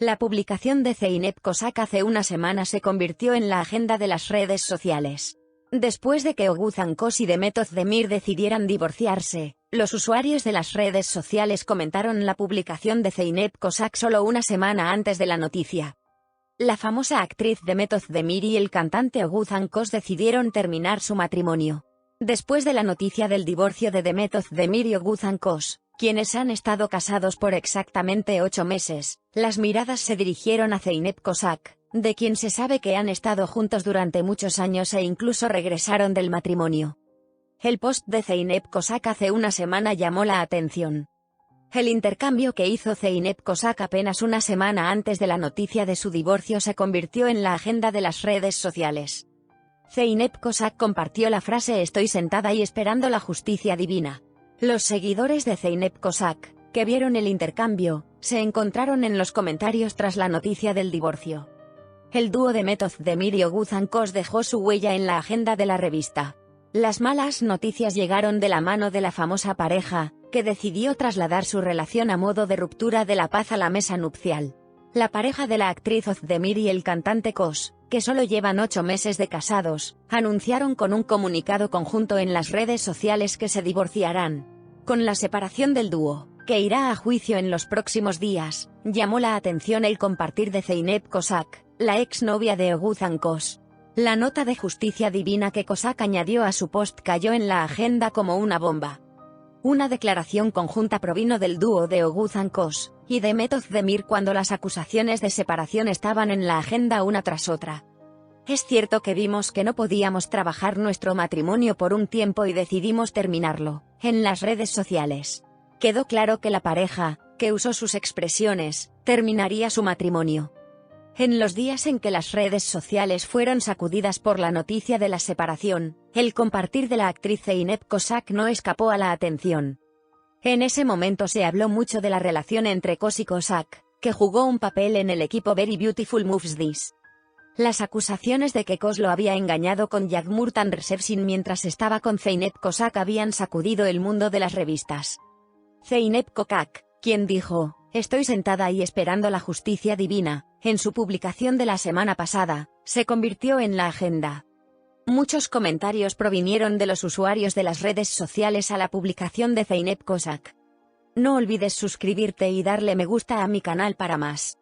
La publicación de Zeynep Kosak hace una semana se convirtió en la agenda de las redes sociales. Después de que Oguzhan Kos y Demet Demir decidieran divorciarse, los usuarios de las redes sociales comentaron la publicación de Zeynep Kosak solo una semana antes de la noticia. La famosa actriz Demet Demir y el cantante Oguzhan Kos decidieron terminar su matrimonio. Después de la noticia del divorcio de Demet Demir y Oguzhan Kos, quienes han estado casados por exactamente ocho meses, las miradas se dirigieron a Zeynep Kosak, de quien se sabe que han estado juntos durante muchos años e incluso regresaron del matrimonio. El post de Zeynep Kosak hace una semana llamó la atención. El intercambio que hizo Zeynep Kosak apenas una semana antes de la noticia de su divorcio se convirtió en la agenda de las redes sociales. Zeynep Kosak compartió la frase Estoy sentada y esperando la justicia divina. Los seguidores de Zeynep Kosak, que vieron el intercambio, se encontraron en los comentarios tras la noticia del divorcio. El dúo de Metoz Demir y Oguzhan Kos dejó su huella en la agenda de la revista. Las malas noticias llegaron de la mano de la famosa pareja, que decidió trasladar su relación a modo de ruptura de la paz a la mesa nupcial. La pareja de la actriz Ozdemir y el cantante Kos, que solo llevan ocho meses de casados, anunciaron con un comunicado conjunto en las redes sociales que se divorciarán. Con la separación del dúo, que irá a juicio en los próximos días, llamó la atención el compartir de Zeynep Kosak, la exnovia de Oguzhan Kos. La nota de justicia divina que Kosak añadió a su post cayó en la agenda como una bomba. Una declaración conjunta provino del dúo de Oguzhan Kos, y de Metoz Demir cuando las acusaciones de separación estaban en la agenda una tras otra. Es cierto que vimos que no podíamos trabajar nuestro matrimonio por un tiempo y decidimos terminarlo, en las redes sociales. Quedó claro que la pareja, que usó sus expresiones, terminaría su matrimonio. En los días en que las redes sociales fueron sacudidas por la noticia de la separación, el compartir de la actriz Zeynep Kosak no escapó a la atención. En ese momento se habló mucho de la relación entre Kos y Kosak, que jugó un papel en el equipo Very Beautiful Moves This. Las acusaciones de que Kos lo había engañado con Yagmurtan Resevsin mientras estaba con Zeynep Kosak habían sacudido el mundo de las revistas. Zeynep Kokak, quien dijo, Estoy sentada y esperando la justicia divina, en su publicación de la semana pasada, se convirtió en la agenda. Muchos comentarios provinieron de los usuarios de las redes sociales a la publicación de Zeynep Kosak. No olvides suscribirte y darle me gusta a mi canal para más.